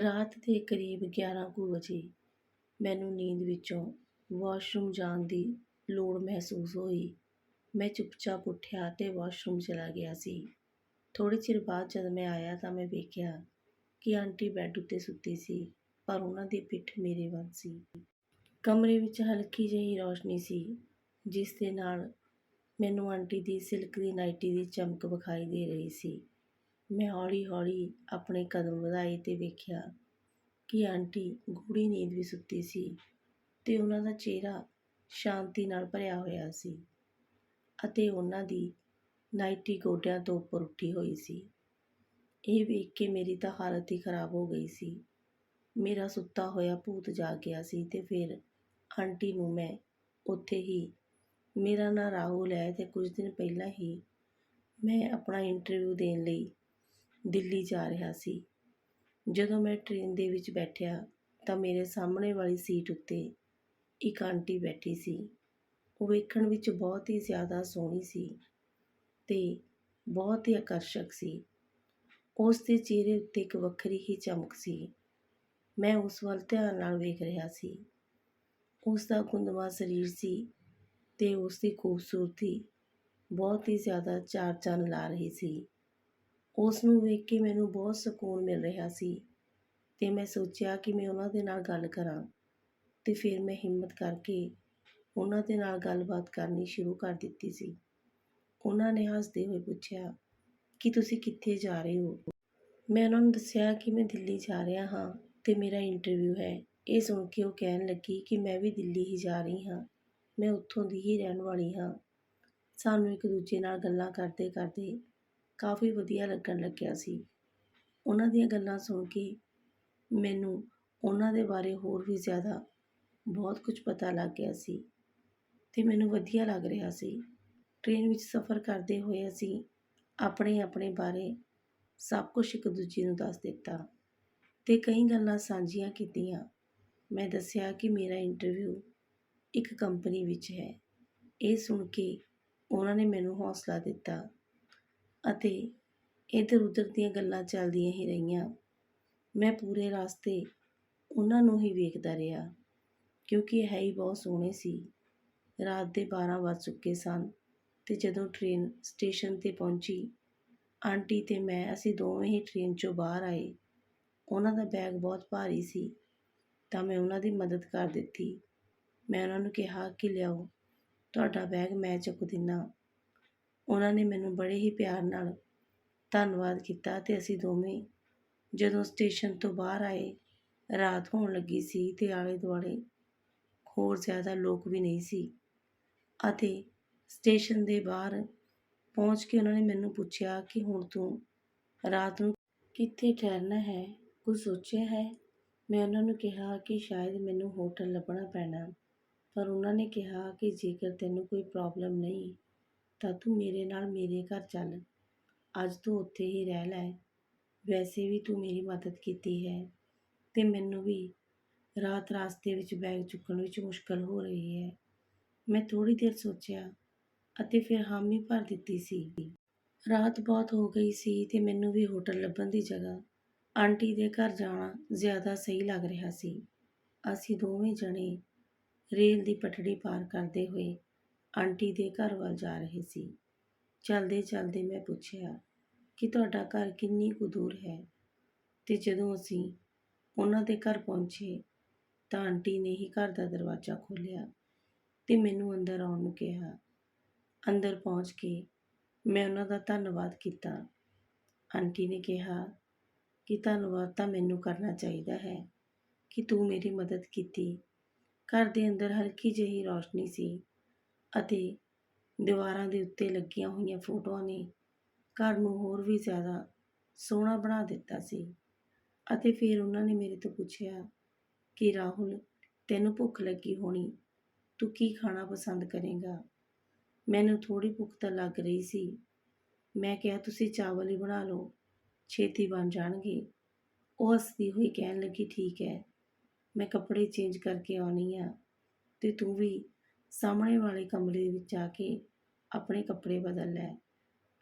ਰਾਤ ਦੇ ਕਰੀਬ 11 ਕੁ ਵਜੇ ਮੈਨੂੰ ਨੀਂਦ ਵਿੱਚੋਂ ਵਾਸ਼ਰੂਮ ਜਾਣ ਦੀ ਲੋੜ ਮਹਿਸੂਸ ਹੋਈ। ਮੈਂ ਚੁੱਪਚਾਪ ਉੱਠਿਆ ਅਤੇ ਵਾਸ਼ਰੂਮ ਚਲਾ ਗਿਆ ਸੀ। ਥੋੜ੍ਹੇ ਚਿਰ ਬਾਅਦ ਜਦ ਮੈਂ ਆਇਆ ਤਾਂ ਮੈਂ ਵੇਖਿਆ ਕਿ ਆਂਟੀ ਬੈੱਡ ਉੱਤੇ ਸੁੱਤੀ ਸੀ, ਪਰ ਉਹਨਾਂ ਦੀ ਪਿੱਠ ਮੇਰੇ ਵੱਲ ਸੀ। ਕਮਰੇ ਵਿੱਚ ਹਲਕੀ ਜਿਹੀ ਰੌਸ਼ਨੀ ਸੀ, ਜਿਸ ਦੇ ਨਾਲ ਮੈਨੂੰ ਆਂਟੀ ਦੀ ਸਿਲਕ ਦੀ ਨਾਈਟੀ ਦੀ ਚਮਕ ਵਿਖਾਈ ਦੇ ਰਹੀ ਸੀ। ਮੈਂ ਹੌਲੀ-ਹੌਲੀ ਆਪਣੇ ਕਦਮ ਵਧਾਏ ਅਤੇ ਵੇਖਿਆ ਕਿ ਆਂਟੀ ਗੂੜ੍ਹੀ ਨੀਂਦ ਵਿੱਚ ਸੁੱਤੀ ਸੀ ਅਤੇ ਉਹਨਾਂ ਦਾ ਚਿਹਰਾ ਸ਼ਾਂਤੀ ਨਾਲ ਭਰਿਆ ਹੋਇਆ ਸੀ ਅਤੇ ਉਹਨਾਂ ਦੀ ਨਾਈਟੀ ਗੋਡਿਆਂ ਤੋਂ ਉੱਪਰ ਉੱਠੀ ਹੋਈ ਸੀ। ਇਹ ਵੇਖ ਕੇ ਮੇਰੀ ਤਾਂ ਹਾਲਤ ਹੀ ਖਰਾਬ ਹੋ ਗਈ ਸੀ। ਮੇਰਾ ਸੁੱਤਾ ਹੋਇਆ ਭੂਤ ਜਾਗ ਗਿਆ ਸੀ ਅਤੇ ਫਿਰ ਆਂਟੀ ਨੂੰ ਮੈਂ ਉੱਥੇ ਹੀ ਮੇਰਾ ਨਾਂ ਰਾਹੁਲ ਹੈ ਅਤੇ ਕੁਝ ਦਿਨ ਪਹਿਲਾਂ ਹੀ ਮੈਂ ਆਪਣਾ ਇੰਟਰਵਿਊ ਦੇਣ ਲਈ ਦਿੱਲੀ ਜਾ ਰਿਹਾ ਸੀ। ਜਦੋਂ ਮੈਂ ਟ੍ਰੇਨ ਦੇ ਵਿੱਚ ਬੈਠਿਆ ਤਾਂ ਮੇਰੇ ਸਾਹਮਣੇ ਵਾਲੀ ਸੀਟ ਉੱਤੇ ਇੱਕ ਆਂਟੀ ਬੈਠੀ ਸੀ। ਉਹ ਵੇਖਣ ਵਿੱਚ ਬਹੁਤ ਹੀ ਜ਼ਿਆਦਾ ਸੋਹਣੀ ਸੀ ਅਤੇ ਬਹੁਤ ਹੀ ਆਕਰਸ਼ਕ ਸੀ। ਉਸ ਦੇ ਚਿਹਰੇ ਉੱਤੇ ਇੱਕ ਵੱਖਰੀ ਹੀ ਚਮਕ ਸੀ। ਮੈਂ ਉਸ ਵੱਲ ਧਿਆਨ ਨਾਲ ਵੇਖ ਰਿਹਾ ਸੀ। ਉਸ ਦਾ ਕੁੰਦਵਾ ਸਰੀਰ ਸੀ ਤੇ ਉਸ ਦੀ ਖੂਬਸੂਰਤੀ ਬਹੁਤ ਹੀ ਜ਼ਿਆਦਾ ਚਾਰ ਚੰਨ ਲਾ ਰਹੀ ਸੀ। ਉਸ ਨੂੰ ਵੇਖ ਕੇ ਮੈਨੂੰ ਬਹੁਤ ਸਕੂਨ ਮਿਲ ਰਿਹਾ ਸੀ ਅਤੇ ਮੈਂ ਸੋਚਿਆ ਕਿ ਮੈਂ ਉਹਨਾਂ ਦੇ ਨਾਲ ਗੱਲ ਕਰਾਂ ਅਤੇ ਫਿਰ ਮੈਂ ਹਿੰਮਤ ਕਰਕੇ ਉਹਨਾਂ ਦੇ ਨਾਲ ਗੱਲਬਾਤ ਕਰਨੀ ਸ਼ੁਰੂ ਕਰ ਦਿੱਤੀ ਸੀ। ਉਹਨਾਂ ਨੇ ਹੱਸਦੇ ਹੋਏ ਪੁੱਛਿਆ, ਕਿ ਤੁਸੀਂ ਕਿੱਥੇ ਜਾ ਰਹੇ ਹੋ? ਮੈਂ ਉਹਨਾਂ ਨੂੰ ਦੱਸਿਆ ਕਿ ਮੈਂ ਦਿੱਲੀ ਜਾ ਰਿਹਾ ਹਾਂ ਅਤੇ ਮੇਰਾ ਇੰਟਰਵਿਊ ਹੈ। ਇਹ ਸੁਣ ਕੇ ਉਹ ਕਹਿਣ ਲੱਗੀ ਕਿ ਮੈਂ ਵੀ ਦਿੱਲੀ ਹੀ ਜਾ ਰਹੀ ਹਾਂ। ਮੈਂ ਉੱਥੋਂ ਦੀ ਹੀ ਰਹਿਣ ਵਾਲੀ ਹਾਂ। ਸਾਨੂੰ ਇੱਕ ਦੂਜੇ ਨਾਲ ਗੱਲਾਂ ਕਰਦੇ ਕਰਦੇ ਕਾਫੀ ਵਧੀਆ ਲੱਗਣ ਲੱਗਿਆ ਸੀ। ਉਹਨਾਂ ਦੀਆਂ ਗੱਲਾਂ ਸੁਣ ਕੇ ਮੈਨੂੰ ਉਹਨਾਂ ਦੇ ਬਾਰੇ ਹੋਰ ਵੀ ਜ਼ਿਆਦਾ ਬਹੁਤ ਕੁਝ ਪਤਾ ਲੱਗ ਗਿਆ ਸੀ ਅਤੇ ਮੈਨੂੰ ਵਧੀਆ ਲੱਗ ਰਿਹਾ ਸੀ। ਟ੍ਰੇਨ ਵਿੱਚ ਸਫ਼ਰ ਕਰਦੇ ਹੋਏ ਅਸੀਂ ਆਪਣੇ ਆਪਣੇ ਬਾਰੇ ਸਭ ਕੁਝ ਇੱਕ ਦੂਜੇ ਨੂੰ ਦੱਸ ਦਿੱਤਾ ਅਤੇ ਕਈ ਗੱਲਾਂ ਸਾਂਝੀਆਂ ਕੀਤੀਆਂ। ਮੈਂ ਦੱਸਿਆ ਕਿ ਮੇਰਾ ਇੰਟਰਵਿਊ ਇੱਕ ਕੰਪਨੀ ਵਿੱਚ ਹੈ। ਇਹ ਸੁਣ ਕੇ ਉਹਨਾਂ ਨੇ ਮੈਨੂੰ ਹੌਸਲਾ ਦਿੱਤਾ। ਅਤੇ ਇੱਧਰ ਉੱਧਰ ਦੀਆਂ ਗੱਲਾਂ ਚੱਲਦੀਆਂ ਹੀ ਰਹੀਆਂ। ਮੈਂ ਪੂਰੇ ਰਸਤੇ ਉਹਨਾਂ ਨੂੰ ਹੀ ਵੇਖਦਾ ਰਿਹਾ, ਕਿਉਂਕਿ ਇਹ ਹੈ ਹੀ ਬਹੁਤ ਸੋਹਣੇ ਸੀ। ਰਾਤ ਦੇ 12 ਵੱਜ ਚੁੱਕੇ ਸਨ ਤੇ ਜਦੋਂ ਟ੍ਰੇਨ ਸਟੇਸ਼ਨ ਤੇ ਪਹੁੰਚੀ, ਆਂਟੀ ਤੇ ਮੈਂ, ਅਸੀਂ ਦੋਵੇਂ ਹੀ ਟ੍ਰੇਨ 'ਚੋਂ ਬਾਹਰ ਆਏ। ਉਹਨਾਂ ਦਾ ਬੈਗ ਬਹੁਤ ਭਾਰੀ ਸੀ, ਤਾਂ ਮੈਂ ਉਹਨਾਂ ਦੀ ਮਦਦ ਕਰ ਦਿੱਤੀ। ਮੈਂ ਉਹਨਾਂ ਨੂੰ ਕਿਹਾ ਕਿ, ਲਿਆਓ, ਤੁਹਾਡਾ ਬੈਗ ਮੈਂ ਚੁੱਕ ਦਿੰਨਾ ਉਹਨਾਂ ਨੇ ਮੈਨੂੰ ਬੜੇ ਹੀ ਪਿਆਰ ਨਾਲ ਧੰਨਵਾਦ ਕੀਤਾ ਅਤੇ ਅਸੀਂ ਦੋਵੇਂ ਜਦੋਂ ਸਟੇਸ਼ਨ ਤੋਂ ਬਾਹਰ ਆਏ, ਰਾਤ ਹੋਣ ਲੱਗੀ ਸੀ ਅਤੇ ਆਲੇ ਦੁਆਲੇ ਹੋਰ ਜ਼ਿਆਦਾ ਲੋਕ ਵੀ ਨਹੀਂ ਸੀ। ਅਤੇ ਸਟੇਸ਼ਨ ਦੇ ਬਾਹਰ ਪਹੁੰਚ ਕੇ ਉਹਨਾਂ ਨੇ ਮੈਨੂੰ ਪੁੱਛਿਆ ਕਿ ਹੁਣ ਤੂੰ ਰਾਤ ਨੂੰ ਕਿੱਥੇ ਠਹਿਰਨਾ ਹੈ? ਕੁਝ ਸੋਚਿਆ ਹੈ? ਮੈਂ ਉਹਨਾਂ ਨੂੰ ਕਿਹਾ ਕਿ ਸ਼ਾਇਦ ਮੈਨੂੰ ਹੋਟਲ ਲੱਭਣਾ ਪੈਣਾ, ਪਰ ਉਹਨਾਂ ਨੇ ਕਿਹਾ ਕਿ ਜੇਕਰ ਤੈਨੂੰ ਕੋਈ ਪ੍ਰੋਬਲਮ ਨਹੀਂ ਤਾਂ ਤੂੰ ਮੇਰੇ ਨਾਲ ਮੇਰੇ ਘਰ ਚੱਲ। ਅੱਜ ਤੂੰ ਉੱਥੇ ਹੀ ਰਹਿ ਲੈ। ਵੈਸੇ ਵੀ ਤੂੰ ਮੇਰੀ ਮਦਦ ਕੀਤੀ ਹੈ ਤੇ ਮੈਨੂੰ ਵੀ। ਰਾਤ ਰਾਸਤੇ ਵਿੱਚ ਬੈਗ ਚੁੱਕਣ ਵਿੱਚ ਮੁਸ਼ਕਲ ਹੋ ਰਹੀ ਹੈ। ਮੈਂ ਥੋੜੀ ਦੇਰ ਸੋਚਿਆ ਅਤੇ ਫਿਰ ਹਾਮੀ ਭਰ ਦਿੱਤੀ ਸੀ। ਰਾਤ ਬਹੁਤ ਹੋ ਗਈ ਸੀ ਤੇ ਮੈਨੂੰ ਵੀ ਹੋਟਲ ਲੱਭਣ ਦੀ ਜਗ੍ਹਾ। ਆਂਟੀ ਦੇ ਘਰ ਜਾਣਾ ਜ਼ਿਆਦਾ ਸਹੀ ਲੱਗ ਰਿਹਾ ਸੀ। ਅਸੀਂ ਦੋਵੇਂ ਜਣੇ ਰੇਲ ਦੀ ਪਟੜੀ ਪਾਰ ਕਰਦੇ ਹੋਏ ਆਂਟੀ ਦੇ ਘਰ ਵੱਲ ਜਾ ਰਹੇ ਸੀ। ਚਲਦੇ ਚਲਦੇ ਮੈਂ ਪੁੱਛਿਆ, ਕਿ ਤੁਹਾਡਾ ਘਰ ਕਿੰਨੀ ਕੁ ਦੂਰ ਹੈ? ਤੇ ਜਦੋਂ ਅਸੀਂ ਉਹਨਾਂ ਦੇ ਘਰ ਪਹੁੰਚੇ, ਤਾਂ ਆਂਟੀ ਨੇ ਹੀ ਘਰ ਦਾ ਦਰਵਾਜ਼ਾ ਖੋਲ੍ਹਿਆ ਤੇ ਮੈਨੂੰ ਅੰਦਰ ਆਉਣ ਨੂੰ ਕਿਹਾ। ਅੰਦਰ ਪਹੁੰਚ ਕੇ ਮੈਂ ਉਹਨਾਂ ਦਾ ਧੰਨਵਾਦ ਕੀਤਾ। ਆਂਟੀ ਨੇ ਕਿਹਾ, ਕਿ ਧੰਨਵਾਦ ਤਾਂ ਮੈਨੂੰ ਕਰਨਾ ਚਾਹੀਦਾ ਹੈ ਕਿ ਤੂੰ ਮੇਰੀ ਮਦਦ ਕੀਤੀ। ਘਰ ਦੇ ਅੰਦਰ ਹਲਕੀ ਜਿਹੀ ਰੌਸ਼ਨੀ ਸੀ ਅਤੇ ਦੀਵਾਰਾਂ ਦੇ ਉੱਤੇ ਲੱਗੀਆਂ ਹੋਈਆਂ ਫੋਟੋਆਂ ਨੇ ਘਰ ਨੂੰ ਹੋਰ ਵੀ ਜ਼ਿਆਦਾ ਸੋਹਣਾ ਬਣਾ ਦਿੱਤਾ ਸੀ। ਅਤੇ ਫਿਰ ਉਹਨਾਂ ਨੇ ਮੇਰੇ ਤੋਂ ਪੁੱਛਿਆ ਕਿ, ਰਾਹੁਲ, ਤੈਨੂੰ ਭੁੱਖ ਲੱਗੀ ਹੋਣੀ? ਤੂੰ ਕੀ ਖਾਣਾ ਪਸੰਦ ਕਰੇਗਾ? ਮੈਨੂੰ ਥੋੜ੍ਹੀ ਭੁੱਖ ਤਾਂ ਲੱਗ ਰਹੀ ਸੀ। ਮੈਂ ਕਿਹਾ, ਤੁਸੀਂ ਚਾਵਲ ਹੀ ਬਣਾ ਲਓ, ਛੇਤੀ ਬਣ ਜਾਣਗੇ। ਉਹ ਹੱਸਦੀ ਹੋਈ ਕਹਿਣ ਲੱਗੀ, ਠੀਕ ਹੈ, ਮੈਂ ਕੱਪੜੇ ਚੇਂਜ ਕਰਕੇ ਆਉਣੀ ਆ ਤੇ ਤੂੰ ਵੀ ਸਾਹਮਣੇ ਵਾਲੇ ਕਮਰੇ ਵਿੱਚ ਜਾ ਕੇ ਆਪਣੇ ਕੱਪੜੇ ਬਦਲ ਲੈ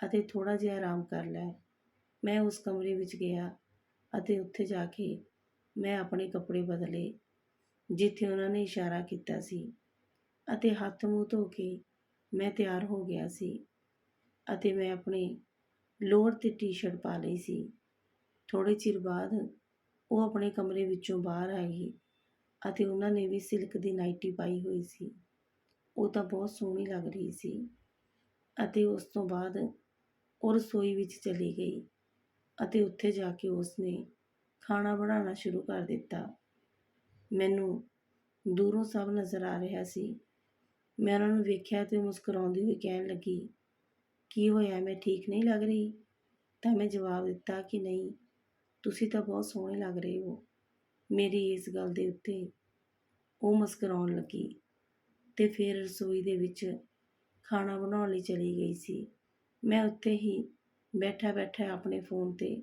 ਅਤੇ ਥੋੜ੍ਹਾ ਜਿਹਾ ਆਰਾਮ ਕਰ ਲੈ। ਮੈਂ ਉਸ ਕਮਰੇ ਵਿੱਚ ਗਿਆ ਅਤੇ ਉੱਥੇ ਜਾ ਕੇ ਮੈਂ ਆਪਣੇ ਕੱਪੜੇ ਬਦਲੇ, ਜਿੱਥੇ ਉਹਨਾਂ ਨੇ ਇਸ਼ਾਰਾ ਕੀਤਾ ਸੀ ਅਤੇ ਹੱਥ ਮੂੰਹ ਧੋ ਕੇ ਮੈਂ ਤਿਆਰ ਹੋ ਗਿਆ ਸੀ ਅਤੇ ਮੈਂ ਆਪਣੇ ਲੋਅਰ ਤੇ ਟੀ-ਸ਼ਰਟ ਪਾ ਲਈ ਸੀ। ਥੋੜੇ ਚਿਰ ਬਾਅਦ ਉਹ ਆਪਣੇ ਕਮਰੇ ਵਿੱਚੋਂ ਬਾਹਰ ਆਈ ਅਤੇ ਉਹਨਾਂ ਨੇ ਵੀ ਸਿਲਕ ਦੀ ਨਾਈਟੀ ਪਾਈ ਹੋਈ ਸੀ। ਉਹ ਤਾਂ ਬਹੁਤ ਸੋਹਣੀ ਲੱਗ ਰਹੀ ਸੀ ਅਤੇ ਉਸ ਤੋਂ ਬਾਅਦ ਉਹ ਰਸੋਈ ਵਿੱਚ ਚਲੀ ਗਈ ਅਤੇ ਉੱਥੇ ਜਾ ਕੇ ਉਸਨੇ ਖਾਣਾ ਬਣਾਉਣਾ ਸ਼ੁਰੂ ਕਰ ਦਿੱਤਾ। ਮੈਨੂੰ ਦੂਰੋਂ ਸਭ ਨਜ਼ਰ ਆ ਰਿਹਾ ਸੀ। ਮੈਂ ਉਹਨਾਂ ਨੂੰ ਵੇਖਿਆ ਤੇ ਮੁਸਕਰਾਉਂਦੀ ਹੋਈ ਕਹਿਣ ਲੱਗੀ, ਕੀ ਹੋਇਆ? ਮੈਂ ਠੀਕ ਨਹੀਂ ਲੱਗ ਰਹੀ? ਤਾਂ ਮੈਂ ਜਵਾਬ ਦਿੱਤਾ ਕਿ ਨਹੀਂ, ਤੁਸੀਂ ਤਾਂ ਬਹੁਤ ਸੋਹਣੇ ਲੱਗ ਰਹੇ ਹੋ। ਮੇਰੀ ਇਸ ਗੱਲ ਦੇ ਉੱਤੇ ਉਹ ਮੁਸਕਰਾਉਣ ਲੱਗੀ। ਤੇ ਫਿਰ ਰਸੋਈ ਦੇ ਵਿੱਚ ਖਾਣਾ ਬਣਾਉਣ ਲਈ ਚਲੀ ਗਈ ਸੀ। ਮੈਂ ਉੱਥੇ ਹੀ ਬੈਠਾ ਬੈਠਾ ਆਪਣੇ ਫੋਨ ਤੇ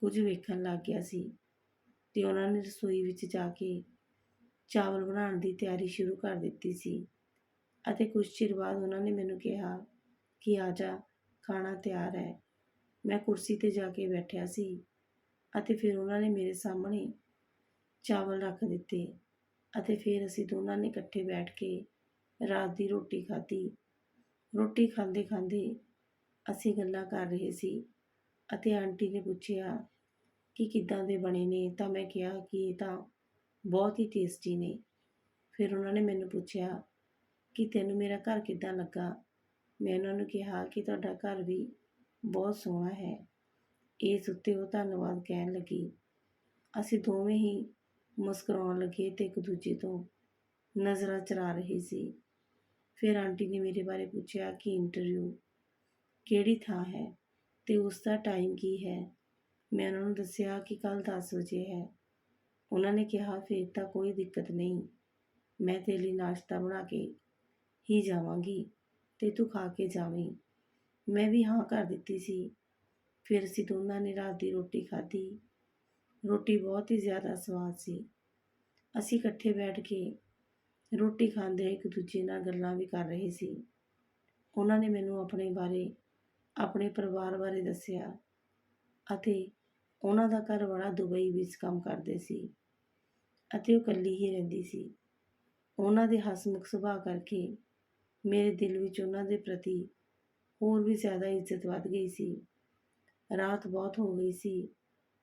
ਕੁਝ ਵੇਖਣ ਲੱਗ ਗਿਆ ਸੀ ਅਤੇ ਉਹਨਾਂ ਨੇ ਰਸੋਈ ਵਿੱਚ ਜਾ ਕੇ ਚਾਵਲ ਬਣਾਉਣ ਦੀ ਤਿਆਰੀ ਸ਼ੁਰੂ ਕਰ ਦਿੱਤੀ ਸੀ ਅਤੇ ਕੁਝ ਚਿਰ ਬਾਅਦ ਉਹਨਾਂ ਨੇ ਮੈਨੂੰ ਕਿਹਾ ਕਿ ਆ ਜਾ, ਖਾਣਾ ਤਿਆਰ ਹੈ। ਮੈਂ ਕੁਰਸੀ ਤੇ ਜਾ ਕੇ ਬੈਠਿਆ ਸੀ ਅਤੇ ਫਿਰ ਉਹਨਾਂ ਨੇ ਮੇਰੇ ਸਾਹਮਣੇ ਚਾਵਲ ਰੱਖ ਦਿੱਤੇ ਅਤੇ ਫਿਰ ਅਸੀਂ ਦੋਨਾਂ ਨੇ ਇਕੱਠੇ ਬੈਠ ਕੇ ਰਾਤ ਦੀ ਰੋਟੀ ਖਾਧੀ। ਰੋਟੀ ਖਾਂਦੇ ਖਾਂਦੇ ਅਸੀਂ ਗੱਲਾਂ ਕਰ ਰਹੇ ਸੀ ਅਤੇ ਆਂਟੀ ਨੇ ਪੁੱਛਿਆ ਕਿ ਕਿੱਦਾਂ ਦੇ ਬਣੇ ਨੇ? ਤਾਂ ਮੈਂ ਕਿਹਾ ਕਿ ਇਹ ਤਾਂ ਬਹੁਤ ਹੀ ਟੇਸਟੀ ਨੇ। ਫਿਰ ਉਹਨਾਂ ਨੇ ਮੈਨੂੰ ਪੁੱਛਿਆ ਕਿ ਤੈਨੂੰ ਮੇਰਾ ਘਰ ਕਿੱਦਾਂ ਲੱਗਾ? ਮੈਂ ਉਹਨਾਂ ਨੂੰ ਕਿਹਾ ਕਿ ਤੁਹਾਡਾ ਘਰ ਵੀ ਬਹੁਤ ਸੋਹਣਾ ਹੈ। ਇਸ ਉੱਤੇ ਉਹ ਧੰਨਵਾਦ ਕਹਿਣ ਲੱਗੀ। ਅਸੀਂ ਦੋਵੇਂ ਹੀ ਮੁਸਕਰਾਉਣ ਲੱਗੇ ਤੇ ਇੱਕ ਦੂਜੇ ਤੋਂ ਨਜ਼ਰਾਂ ਚਰਾ ਰਹੇ ਸੀ। ਫਿਰ ਆਂਟੀ ਨੇ ਮੇਰੇ ਬਾਰੇ ਪੁੱਛਿਆ ਕਿ ਇੰਟਰਵਿਊ ਕਿਹੜੀ ਥਾਂ ਹੈ ਅਤੇ ਉਸ ਦਾ ਟਾਈਮ ਕੀ ਹੈ। ਮੈਂ ਉਹਨਾਂ ਨੂੰ ਦੱਸਿਆ ਕਿ ਕੱਲ੍ਹ ਦਸ ਵਜੇ ਹੈ। ਉਹਨਾਂ ਨੇ ਕਿਹਾ, ਫਿਰ ਤਾਂ ਕੋਈ ਦਿੱਕਤ ਨਹੀਂ। ਮੈਂ ਤੇਰੇ ਲਈ ਨਾਸ਼ਤਾ ਬਣਾ ਕੇ ਹੀ ਜਾਵਾਂਗੀ ਅਤੇ ਤੂੰ ਖਾ ਕੇ ਜਾਵੀਂ। ਮੈਂ ਵੀ ਹਾਂ ਕਰ ਦਿੱਤੀ ਸੀ। ਫਿਰ ਅਸੀਂ ਦੋਨਾਂ ਨੇ ਰਾਤ ਦੀ ਰੋਟੀ ਖਾਧੀ। ਰੋਟੀ ਬਹੁਤ ਹੀ ਜ਼ਿਆਦਾ ਸਵਾਦ ਸੀ। ਅਸੀਂ ਇਕੱਠੇ ਬੈਠ ਕੇ ਰੋਟੀ ਖਾਂਦੇ ਇੱਕ ਦੂਜੇ ਨਾਲ ਗੱਲਾਂ ਵੀ ਕਰ ਰਹੇ ਸੀ। ਉਹਨਾਂ ਨੇ ਮੈਨੂੰ ਆਪਣੇ ਬਾਰੇ, ਆਪਣੇ ਪਰਿਵਾਰ ਬਾਰੇ ਦੱਸਿਆ ਅਤੇ ਉਹਨਾਂ ਦਾ ਘਰ ਵਾਲਾ ਦੁਬਈ ਵਿੱਚ ਕੰਮ ਕਰਦੇ ਸੀ ਅਤੇ ਉਹ ਇਕੱਲੀ ਹੀ ਰਹਿੰਦੀ ਸੀ। ਉਹਨਾਂ ਦੇ ਹਸਮੁਖ ਸੁਭਾਅ ਕਰਕੇ ਮੇਰੇ ਦਿਲ ਵਿੱਚ ਉਹਨਾਂ ਦੇ ਪ੍ਰਤੀ ਹੋਰ ਵੀ ਜ਼ਿਆਦਾ ਇੱਜ਼ਤ ਵੱਧ ਗਈ ਸੀ। ਰਾਤ ਬਹੁਤ ਹੋ ਗਈ ਸੀ।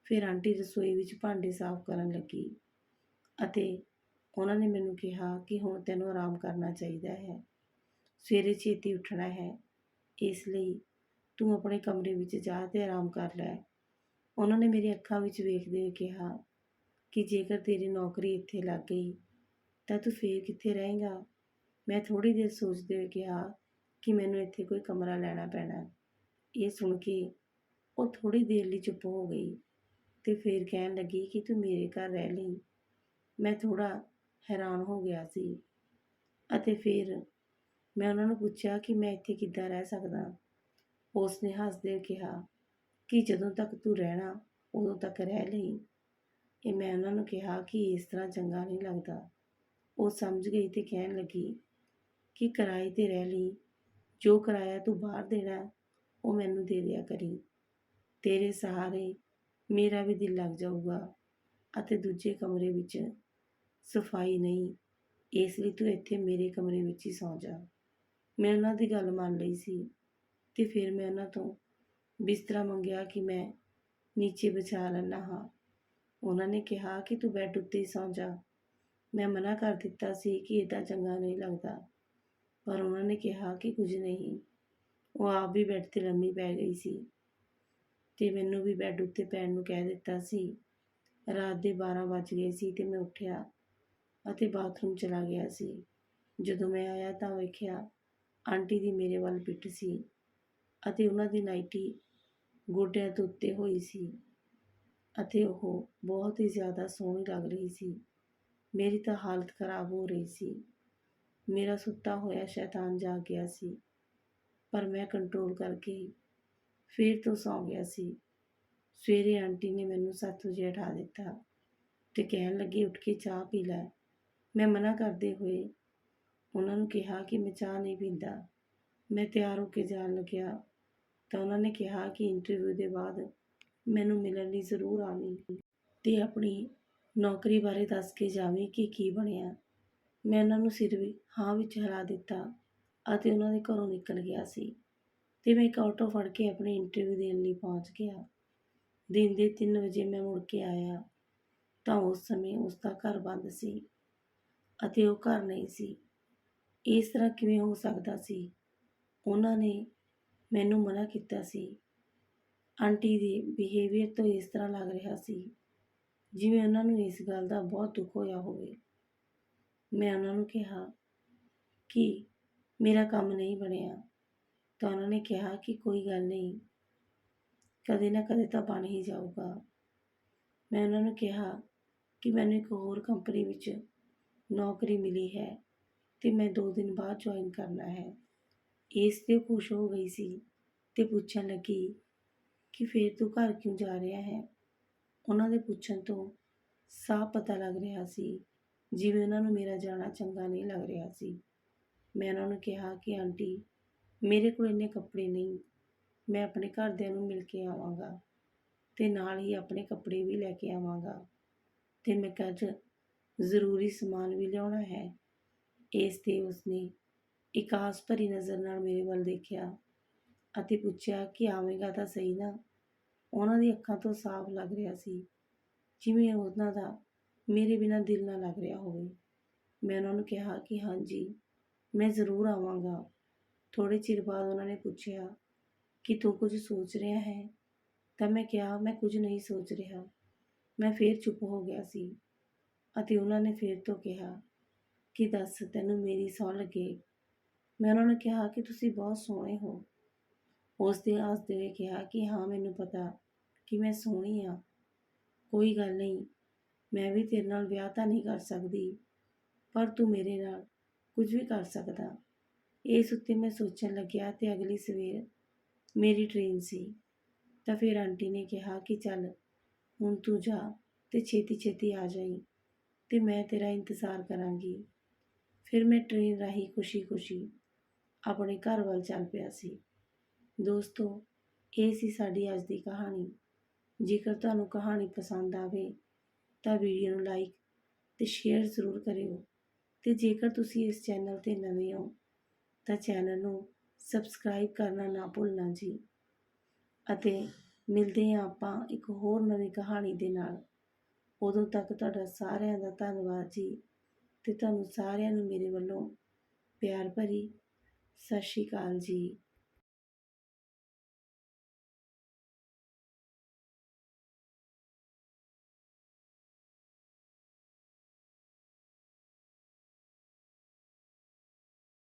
ਫਿਰ ਆਂਟੀ ਰਸੋਈ ਵਿੱਚ ਭਾਂਡੇ ਸਾਫ਼ ਕਰਨ ਲੱਗੀ ਅਤੇ ਉਹਨਾਂ ਨੇ ਮੈਨੂੰ ਕਿਹਾ ਕਿ ਹੁਣ ਤੈਨੂੰ ਆਰਾਮ ਕਰਨਾ ਚਾਹੀਦਾ ਹੈ। ਸਵੇਰੇ ਛੇਤੀ ਉੱਠਣਾ ਹੈ। ਇਸ ਲਈ ਤੂੰ ਆਪਣੇ ਕਮਰੇ ਵਿੱਚ ਜਾ ਤੇ ਆਰਾਮ ਕਰ ਲੈ। ਉਹਨਾਂ ਨੇ ਮੇਰੀ ਅੱਖਾਂ ਵਿੱਚ ਵੇਖਦੇ ਹੋਏ ਕਿਹਾ ਕਿ ਜੇਕਰ ਤੇਰੀ ਨੌਕਰੀ ਇੱਥੇ ਲੱਗ ਗਈ, ਤਾਂ ਤੂੰ ਫੇਰ ਕਿੱਥੇ ਰਹੇਂਗਾ? ਮੈਂ ਥੋੜੀ ਦੇਰ ਸੋਚਦੇ ਹੋਏ ਕਿਹਾ ਕਿ ਮੈਨੂੰ ਇੱਥੇ ਕੋਈ ਕਮਰਾ ਲੈਣਾ ਪੈਣਾ। ਇਹ ਸੁਣ ਕੇ ਉਹ ਥੋੜੀ ਦੇਰ ਲਈ ਚੁੱਪ ਹੋ ਗਈ ਤੇ ਫਿਰ ਕਹਿਣ ਲੱਗੀ ਕਿ ਤੂੰ ਮੇਰੇ ਘਰ ਰਹਿ ਲਈ। ਮੈਂ ਥੋੜਾ ਹੈਰਾਨ ਹੋ ਗਿਆ ਸੀ ਅਤੇ ਫਿਰ ਮੈਂ ਉਹਨਾਂ ਨੂੰ ਪੁੱਛਿਆ ਕਿ ਮੈਂ ਇੱਥੇ ਕਿੱਦਾਂ ਰਹਿ ਸਕਦਾ। ਉਸ ਨੇ ਹੱਸਦੇ ਕਿਹਾ ਕਿ ਜਦੋਂ ਤੱਕ ਤੂੰ ਰਹਿਣਾ, ਉਦੋਂ ਤੱਕ ਰਹਿ ਲਈ। ਇਹ ਮੈਂ ਉਹਨਾਂ ਨੂੰ ਕਿਹਾ ਕਿ ਇਸ ਤਰ੍ਹਾਂ ਚੰਗਾ ਨਹੀਂ ਲੱਗਦਾ। ਉਹ ਸਮਝ ਗਈ ਤੇ ਕਹਿਣ ਲੱਗੀ ਕਿ ਕਿਰਾਏ ਤੇ ਰਹਿ ਲਈ। ਜੋ ਕਿਰਾਇਆ ਤੂੰ ਬਾਹਰ ਦੇਣਾ, ਉਹ ਮੈਨੂੰ ਦੇ ਦਿਆ ਕਰੀ। ਤੇਰੇ ਸਹਾਰੇ ਮੇਰਾ ਵੀ ਦਿਲ ਲੱਗ ਜਾਊਗਾ ਅਤੇ ਦੂਜੇ ਕਮਰੇ ਵਿੱਚ ਸਫ਼ਾਈ ਨਹੀਂ, ਇਸ ਲਈ ਤੂੰ ਇੱਥੇ ਮੇਰੇ ਕਮਰੇ ਵਿੱਚ ਹੀ ਸੌਂ ਜਾ। ਮੈਂ ਉਹਨਾਂ ਦੀ ਗੱਲ ਮੰਨ ਲਈ ਸੀ ਤੇ ਫਿਰ ਮੈਂ ਉਹਨਾਂ ਤੋਂ ਬਿਸਤਰਾ ਮੰਗਿਆ ਕਿ ਮੈਂ ਨੀਚੇ ਵਿਛਾ ਲੈਣਾ ਹਾਂ। ਉਹਨਾਂ ਨੇ ਕਿਹਾ ਕਿ ਤੂੰ ਬੈੱਡ ਉੱਤੇ ਹੀ ਸੌਂ ਜਾ। ਮੈਂ ਮਨਾ ਕਰ ਦਿੱਤਾ ਸੀ ਕਿ ਇਦਾਂ ਚੰਗਾ ਨਹੀਂ ਲੱਗਦਾ। ਪਰ ਉਹਨਾਂ ਨੇ ਕਿਹਾ ਕਿ ਕੁਝ ਨਹੀਂ, ਉਹ ਆਪ ਵੀ ਬੈੱਡ ਤੇ ਲੰਮੀ ਪੈ ਗਈ ਸੀ ਤੇ ਮੈਨੂੰ ਵੀ ਬੈੱਡ ਉੱਤੇ ਪੈਣ ਨੂੰ ਕਹਿ ਦਿੱਤਾ ਸੀ। ਰਾਤ ਦੇ 12 ਵੱਜ ਗਏ ਸੀ ਤੇ ਮੈਂ ਉੱਠਿਆ। ਅਤੇ ਬਾਥਰੂਮ ਚਲਾ ਗਿਆ ਸੀ। ਜਦੋਂ ਮੈਂ ਆਇਆ ਤਾਂ ਵੇਖਿਆ ਆਂਟੀ ਦੀ ਮੇਰੇ ਵੱਲ ਪਿੱਠ ਸੀ ਅਤੇ ਉਹਨਾਂ ਦੀ ਨਾਈਟੀ ਗੋਡਿਆਂ ਤੋਂ ਉੱਤੇ ਹੋਈ ਸੀ ਅਤੇ ਉਹ ਬਹੁਤ ਹੀ ਜ਼ਿਆਦਾ ਸੋਹਣੀ ਲੱਗ ਰਹੀ ਸੀ। ਮੇਰੀ ਤਾਂ ਹਾਲਤ ਖਰਾਬ ਹੋ ਰਹੀ ਸੀ। ਮੇਰਾ ਸੁੱਤਾ ਹੋਇਆ ਸ਼ੈਤਾਨ ਜਾਗ ਗਿਆ ਸੀ। ਪਰ ਮੈਂ ਕੰਟਰੋਲ ਕਰਕੇ ਫਿਰ ਤੋਂ ਸੌਂ ਗਿਆ ਸੀ। ਸਵੇਰੇ ਆਂਟੀ ਨੇ ਮੈਨੂੰ 7 ਵਜੇ ਉਠਾ ਦਿੱਤਾ ਤੇ ਕਹਿਣ ਲੱਗੀ, ਉੱਠ ਕੇ ਚਾਹ ਪੀ ਲੈ। ਮੈਂ ਮਨਾ ਕਰਦੇ ਹੋਏ ਉਹਨਾਂ ਨੂੰ ਕਿਹਾ ਕਿ ਮੈਂ ਚਾਹ ਨਹੀਂ ਪੀਂਦਾ। ਮੈਂ ਤਿਆਰ ਹੋ ਕੇ ਜਾਣ ਲੱਗਿਆ ਤਾਂ ਉਹਨਾਂ ਨੇ ਕਿਹਾ ਕਿ ਇੰਟਰਵਿਊ ਦੇ ਬਾਅਦ ਮੈਨੂੰ ਮਿਲਣ ਲਈ ਜ਼ਰੂਰ ਆਵੀਂ ਤੇ ਆਪਣੀ ਨੌਕਰੀ ਬਾਰੇ ਦੱਸ ਕੇ ਜਾਵੀਂ ਕਿ ਕੀ ਬਣਿਆ। ਮੈਂ ਉਹਨਾਂ ਨੂੰ ਸਿਰ ਵੀ ਹਾਂ ਵਿੱਚ ਹਿਲਾ ਦਿੱਤਾ ਅਤੇ ਉਹਨਾਂ ਦੇ ਘਰੋਂ ਨਿਕਲ ਗਿਆ ਸੀ ਤੇ ਮੈਂ ਇੱਕ ਆਟੋ ਫੜ ਕੇ ਆਪਣੀ ਇੰਟਰਵਿਊ ਦੇਣ ਲਈ ਪਹੁੰਚ ਗਿਆ। ਦਿਨ ਦੇ 3 ਵਜੇ ਮੈਂ ਮੁੜ ਕੇ ਆਇਆ ਤਾਂ ਉਸ ਸਮੇਂ ਉਸ ਦਾ ਘਰ ਬੰਦ ਸੀ। ਅਤੇ ਉਹ ਘਰ ਨਹੀਂ ਸੀ। ਇਸ ਤਰ੍ਹਾਂ ਕਿਵੇਂ ਹੋ ਸਕਦਾ ਸੀ? ਉਹਨਾਂ ਨੇ ਮੈਨੂੰ ਮਨਾ ਕੀਤਾ ਸੀ। ਆਂਟੀ ਦੇ ਬਿਹੇਵੀਅਰ ਤੋਂ ਇਸ ਤਰ੍ਹਾਂ ਲੱਗ ਰਿਹਾ ਸੀ, ਜਿਵੇਂ ਉਹਨਾਂ ਨੂੰ ਇਸ ਗੱਲ ਦਾ ਬਹੁਤ ਦੁੱਖ ਹੋਇਆ ਹੋਵੇ। ਮੈਂ ਉਹਨਾਂ ਨੂੰ ਕਿਹਾ ਕਿ ਮੇਰਾ ਕੰਮ ਨਹੀਂ ਬਣਿਆ। ਤਾਂ ਉਹਨਾਂ ਨੇ ਕਿਹਾ ਕਿ ਕੋਈ ਗੱਲ ਨਹੀਂ, ਕਦੇ ਨਾ ਕਦੇ ਤਾਂ ਬਣ ਹੀ ਜਾਊਗਾ। ਮੈਂ ਉਹਨਾਂ ਨੂੰ ਕਿਹਾ ਕਿ ਮੈਨੂੰ ਇੱਕ ਹੋਰ ਕੰਪਨੀ ਵਿੱਚ ਨੌਕਰੀ ਮਿਲੀ ਹੈ ਅਤੇ ਮੈਂ ਦੋ ਦਿਨ ਬਾਅਦ ਜੁਆਇਨ ਕਰਨਾ ਹੈ। ਇਸ ਤੇ ਉਹ ਖੁਸ਼ ਹੋ ਗਈ ਸੀ ਅਤੇ ਪੁੱਛਣ ਲੱਗੀ ਕਿ ਫਿਰ ਤੂੰ ਘਰ ਕਿਉਂ ਜਾ ਰਿਹਾ ਹੈ? ਉਹਨਾਂ ਦੇ ਪੁੱਛਣ ਤੋਂ ਸਾਫ਼ ਪਤਾ ਲੱਗ ਰਿਹਾ ਸੀ, ਜਿਵੇਂ ਉਹਨਾਂ ਨੂੰ ਮੇਰਾ ਜਾਣਾ ਚੰਗਾ ਨਹੀਂ ਲੱਗ ਰਿਹਾ ਸੀ। ਮੈਂ ਉਹਨਾਂ ਨੂੰ ਕਿਹਾ ਕਿ ਆਂਟੀ, ਮੇਰੇ ਕੋਲ ਇੰਨੇ ਕੱਪੜੇ ਨਹੀਂ, ਮੈਂ ਆਪਣੇ ਘਰਦਿਆਂ ਨੂੰ ਮਿਲ ਕੇ ਆਵਾਂਗਾ ਅਤੇ ਨਾਲ ਹੀ ਆਪਣੇ ਕੱਪੜੇ ਵੀ ਲੈ ਕੇ ਆਵਾਂਗਾ। ਅਤੇ ਮੈਂ ਕੱਲ੍ਹ ਜ਼ਰੂਰੀ ਸਮਾਨ ਵੀ ਲਿਆਉਣਾ ਹੈ। ਇਸ ਤੇ ਉਸਨੇ ਇੱਕ ਆਸ ਭਰੀ ਨਜ਼ਰ ਨਾਲ ਮੇਰੇ ਵੱਲ ਦੇਖਿਆ ਅਤੇ ਪੁੱਛਿਆ ਕਿ ਆਵੇਂਗਾ ਤਾਂ ਸਹੀ ਨਾ? ਉਹਨਾਂ ਦੀ ਅੱਖਾਂ ਤੋਂ ਸਾਫ਼ ਲੱਗ ਰਿਹਾ ਸੀ, ਜਿਵੇਂ ਉਹਨਾਂ ਦਾ ਮੇਰੇ ਬਿਨਾਂ ਦਿਲ ਨਾ ਲੱਗ ਰਿਹਾ ਹੋਵੇ। ਮੈਂ ਉਹਨਾਂ ਨੂੰ ਕਿਹਾ ਕਿ ਹਾਂਜੀ, ਮੈਂ ਜ਼ਰੂਰ ਆਵਾਂਗਾ। ਥੋੜੇ ਚਿਰ ਬਾਅਦ ਉਹਨਾਂ ਨੇ ਪੁੱਛਿਆ ਕਿ ਤੂੰ ਕੁਝ ਸੋਚ ਰਿਹਾ ਹੈ? ਤਾਂ ਮੈਂ ਕਿਹਾ, ਮੈਂ ਕੁਝ ਨਹੀਂ ਸੋਚ ਰਿਹਾ। ਮੈਂ ਫੇਰ ਚੁੱਪ ਹੋ ਗਿਆ ਸੀ। ਅਤੇ ਉਹਨਾਂ ਨੇ ਫਿਰ ਤੋਂ ਕਿਹਾ ਕਿ ਦੱਸ, ਤੈਨੂੰ ਮੇਰੀ ਸੌ ਲੱਗੇ। ਮੈਂ ਉਹਨਾਂ ਨੂੰ ਕਿਹਾ ਕਿ ਤੁਸੀਂ ਬਹੁਤ ਸੋਹਣੇ ਹੋ। ਉਸ ਦੇ ਹੱਸਦੇ ਹੋਏ ਕਿਹਾ ਕਿ ਹਾਂ, ਮੈਨੂੰ ਪਤਾ ਕਿ ਮੈਂ ਸੋਹਣੀ ਆ ਕੋਈ ਗੱਲ ਨਹੀਂ, ਮੈਂ ਵੀ ਤੇਰੇ ਨਾਲ ਵਿਆਹ ਤਾਂ ਨਹੀਂ ਕਰ ਸਕਦੀ, ਪਰ ਤੂੰ ਮੇਰੇ ਨਾਲ ਕੁਝ ਵੀ ਕਰ ਸਕਦਾ। ਇਸ ਉੱਤੇ ਮੈਂ ਸੋਚਣ ਲੱਗਿਆ ਤੇ ਅਗਲੀ ਸਵੇਰ ਮੇਰੀ ਟ੍ਰੇਨ ਸੀ। ਤਾਂ ਫਿਰ ਆਂਟੀ ਨੇ ਕਿਹਾ ਕਿ ਚੱਲ, ਹੁਣ ਤੂੰ ਜਾ ਤੇ ਛੇਤੀ ਛੇਤੀ ਆ ਜਾਈਂ। ਤੇ ਮੈਂ ਤੇਰਾ ਇੰਤਜ਼ਾਰ ਕਰਾਂਗੀ। ਫਿਰ ਮੈਂ ਟ੍ਰੇਨ ਰਾਹੀਂ ਖੁਸ਼ੀ-ਖੁਸ਼ੀ ਆਪਣੇ ਘਰ ਵੱਲ ਚੱਲ ਪਿਆ ਸੀ। ਦੋਸਤੋ, ਇਹ ਸੀ ਸਾਡੀ ਅੱਜ ਦੀ ਕਹਾਣੀ। ਜੇਕਰ ਤੁਹਾਨੂੰ ਕਹਾਣੀ ਪਸੰਦ ਆਵੇ ਤਾਂ ਵੀਡੀਓ ਨੂੰ ਲਾਈਕ ਤੇ ਸ਼ੇਅਰ ਜ਼ਰੂਰ ਕਰਿਓ। ਤੇ ਜੇਕਰ ਤੁਸੀਂ ਇਸ ਚੈਨਲ ਤੇ ਨਵੇਂ ਹੋ, ਤਾਂ ਚੈਨਲ ਨੂੰ ਸਬਸਕ੍ਰਾਈਬ ਕਰਨਾ ਨਾ ਭੁੱਲਣਾ ਜੀ। ਅਤੇ ਮਿਲਦੇ ਹਾਂ ਆਪਾਂ ਇੱਕ ਹੋਰ ਨਵੀਂ ਕਹਾਣੀ ਦੇ ਨਾਲ। ਉਦੋਂ ਤੱਕ ਤੁਹਾਡਾ ਸਾਰਿਆਂ ਦਾ ਧੰਨਵਾਦ ਜੀ ਤੇ ਤੁਹਾਨੂੰ ਸਾਰਿਆਂ ਨੂੰ ਮੇਰੇ ਵੱਲੋਂ ਪਿਆਰ ਭਰੀ ਸਤਿ ਸ਼੍ਰੀ ਅਕਾਲ ਜੀ।